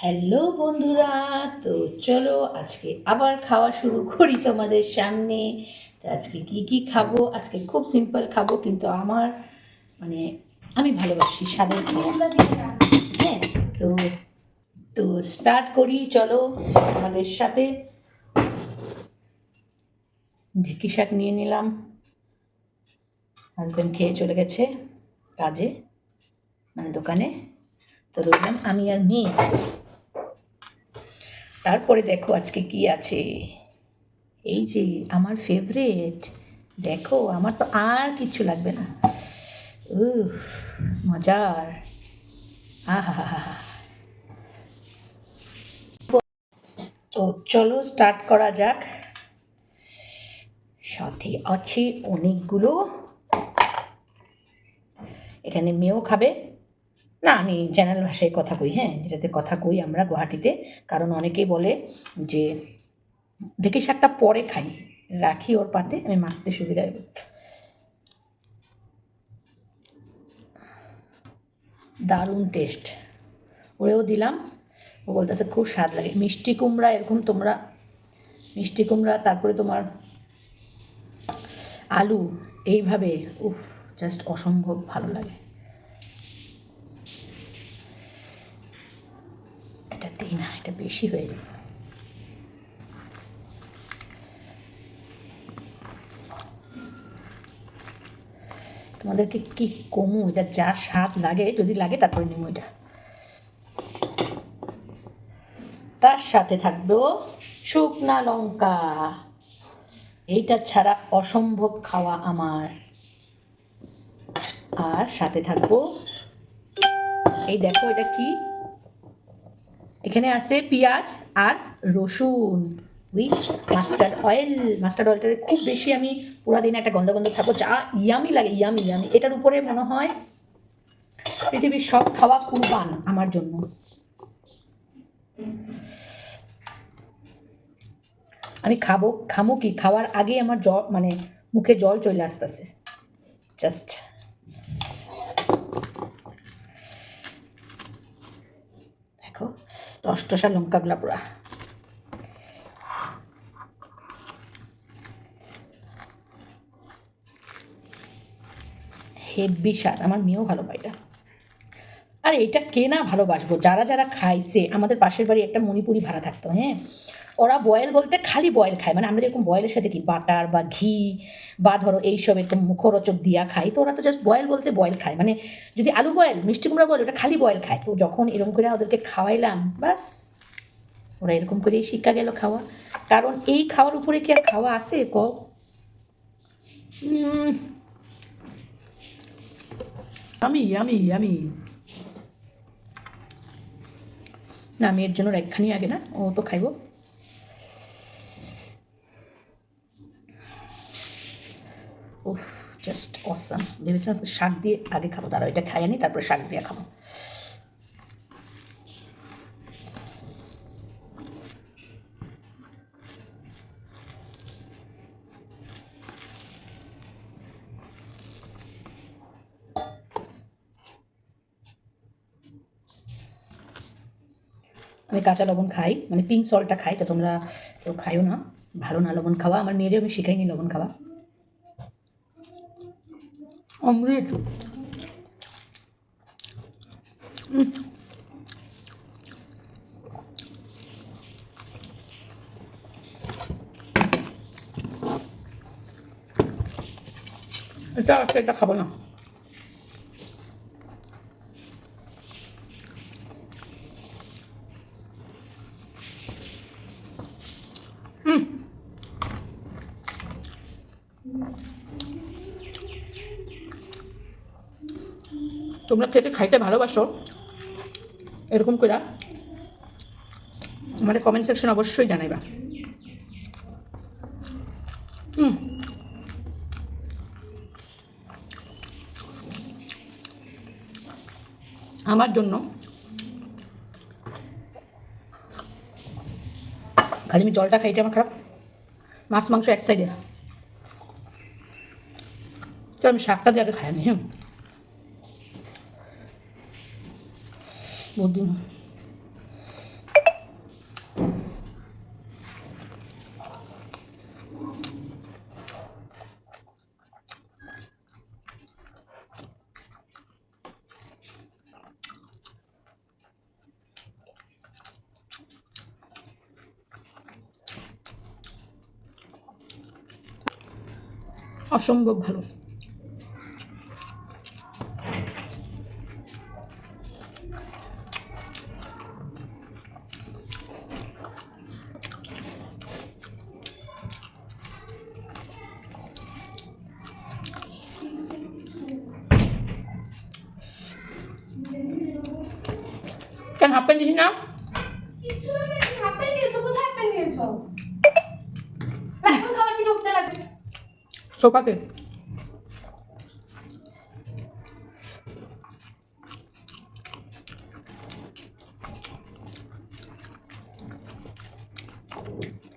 Hello বন্ধুরা, তো চলো আজকে আবার খাওয়া শুরু করি তোমাদের সামনে। তো আজকে কি কি খাব? আজকে খুব সিম্পল খাব, কিন্তু আমার মানে আমি ভালোবাসি খাওয়া হ্যাঁ তো তো স্টার্ট করি, চলো আমাদের সাথে। ঢেকি শাক নিয়ে নিলাম। হাজব্যান্ড খেয়ে চলে গেছে কাজে মানে দোকানে। তো রইলাম আমি আর মেয়ে। তারপরে দেখো আজকে কি আছে। এই যে আমার ফেভারেট দেখো আমার তো আর কিছু লাগবে না। উহ মজার। তো চলো স্টার্ট করা যাক। সাথে আছে অনেকগুলো। এখানে মেয়েও খাবে। না, আমি চ্যানেল ভাষায় কথা কই হ্যাঁ? যেটাতে কথা কই আমরা গুয়াহাটিতে। কারণ অনেকেই বলে যে ঢেকি শাকটা পরে খাই, রাখি ওর পাতে, আমি মাখতে সুবিধা দারুণ টেস্ট ওরেও দিলাম। ও বলতেছে, খুব স্বাদ লাগে। মিষ্টি কুমড়া এরকম তোমরা, মিষ্টি কুমড়া, তারপরে তোমার আলু, এইভাবে, উফ জাস্ট অসম্ভব ভালো লাগে। দিই না, এটা বেশি হয়ে যাবে। তোমাদেরকে কি কমু? এটা যা স্বাদ লাগে, যদি লাগে তারপরে নেব এটা। তার সাথে থাকবেও শুকনা লঙ্কা। এইটা ছাড়া অসম্ভব খাওয়া আমার। আর সাথে থাকব, এই দেখো এটা কি এখানে আছে পেঁয়াজ আর রসুন উইথ মাস্টার্ড অয়েল মাস্টার্ড অয়েলটাতে খুব বেশি আমি পুরা দিনে একটা গন্ধ গন্ধ থাকব যা ইয়ামি লাগে ইয়ামি ইয়ামি এটার উপরে মনে হয় পৃথিবীর সব খাওয়া কুরবান আমার জন্য। আমি খাব, খামো কি? খাওয়ার আগে আমার জল মানে মুখে জল চলে আসতেছে। জাস্ট দেখো টস টসা লঙ্কাগুলা পুরা। হেভি স্বাদ, আমার মেয়েও ভালো এটা। আর এটা কে না ভালোবাসবো? যারা যারা খাইছে, আমাদের পাশের বাড়ি একটা মণিপুরি ভাড়া থাকতো হ্যাঁ? ওরা বয়েল বলতে খালি বয়েল খায়। মানে আমরা যেরকম বয়েলের সাথে কি বাটার বা ঘি বা ধরো এইসব এরকম মুখরোচক দিয়া খাই তো ওরা তো জাস্ট বয়েল বলতে বয়েল খায়। মানে যদি আলু বয়েল মিষ্টি কুমড়া বয়েল ওটা খালি বয়েল খায়। তো যখন এরকম করে ওদেরকে খাওয়াইলাম বাস ওরা এরকম করেই শিক্ষা গেল খাওয়া। কারণ এই খাওয়ার উপরে কি আর খাওয়া আছে ক? আমি আমি আমি। না আমি এর জন্য একখানি আগে না ও তো খাইব উফ জাস্ট অসাম ভেবেছিলাম শাক দিয়ে আগে খাব তারা এটা খাই আনি তারপরে শাক দিয়ে খাব। আমি কাঁচা লবণ খাই মানে পিঙ্ক সল্টটা খাই, তো তোমরা কেউ খাইও না। ভালো না লবণ খাওয়া, আমার মেয়েরও আমি শিখাইনি লবণ খাওয়া। অমৃত। এটা এটা খাব না তোমরা কে খাইতে ভালোবাসো, এরকম করে আমাদের কমেন্ট সেকশন অবশ্যই জানাইবা। হুম। আমার জন্য খালি আমি জলটা খাইতে আমার খারাপ। মাছ, মাংস এক সাইডে চল, আমি শাকটা দিয়ে আগে খাই নি হ্যাঁ будем. অসম্ভব ভালো হাফ প্যান্ট দিস না কিছু না,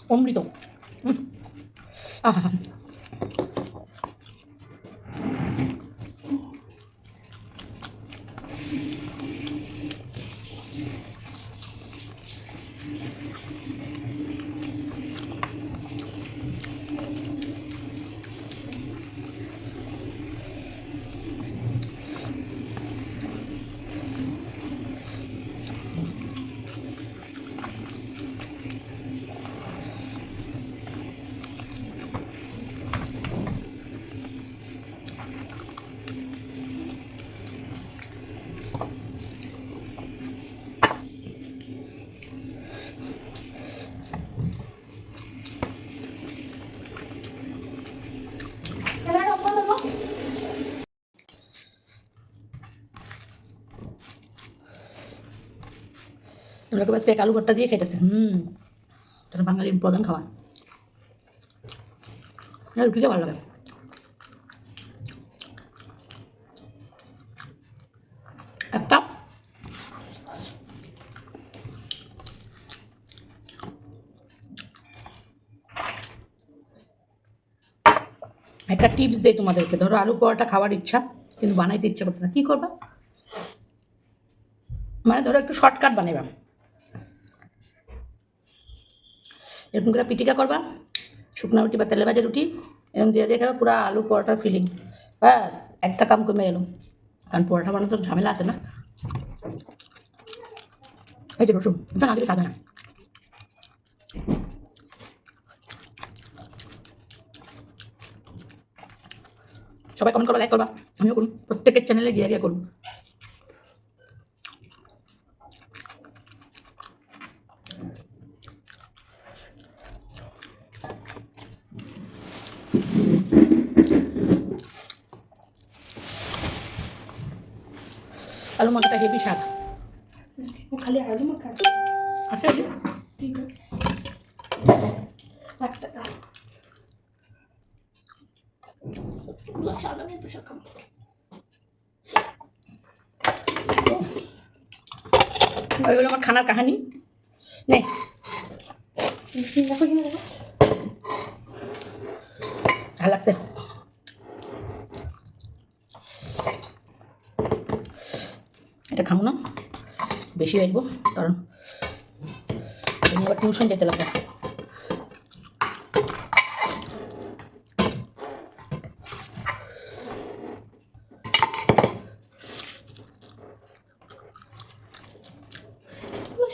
তুমি তো আজকে আলু ভর্তা দিয়ে খেতেছে হুম এটা বাঙালির প্রধান না, রুটিটা ভালো লাগে। একটা। একটা টিপস দেয় তোমাদেরকে। ধরো আলু পরোটা খাওয়ার ইচ্ছা, কিন্তু বানাইতে ইচ্ছা করছে না। কী করবা? মানে ধরো একটু শর্টকাট বানাইবা। এরকম করে পিটিকা করবা, শুকনো রুটি বা তেলে ভাজা রুটি, এরকম দিয়ে দিয়ে খাবে পুরো আলু পরোটার ফিলিং ব্যাস, একটা কাম কমে গেল। কারণ পরোটা বানাতে তো ঝামেলা আছে না। এই যে রসুন এটা সাদা না। সবাই কমেন্ট করবা লাইক করবা। আমিও করুন, প্রত্যেকের চ্যানেলে গিয়ে গিয়ে করুন। আলু মাখাটা হেভি স্বাদ খালি আলু মাখা আছে। ঠিক আছে। সাদা তো আমার খানার কাহানি। নে। মিষ্টি দেখো কিনা দেখো। ভালো লাগছে। এটা খাব না। বেশি আসব কারণ আমি আবার টিউশন যেতে লাগবে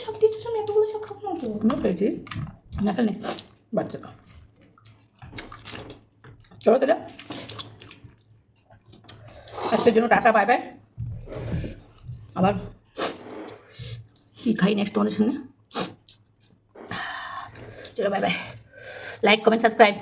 সব শোনো, এতগুলো সব খাব না তো। আমিও খেয়েছি না খেলে বাচ্চা চলো তাহলে। আজকের জন্য টাটা বাই বাই। আবার কি খাই নেক্সট তোমাদের সামনে? চলো bye bye like comment subscribe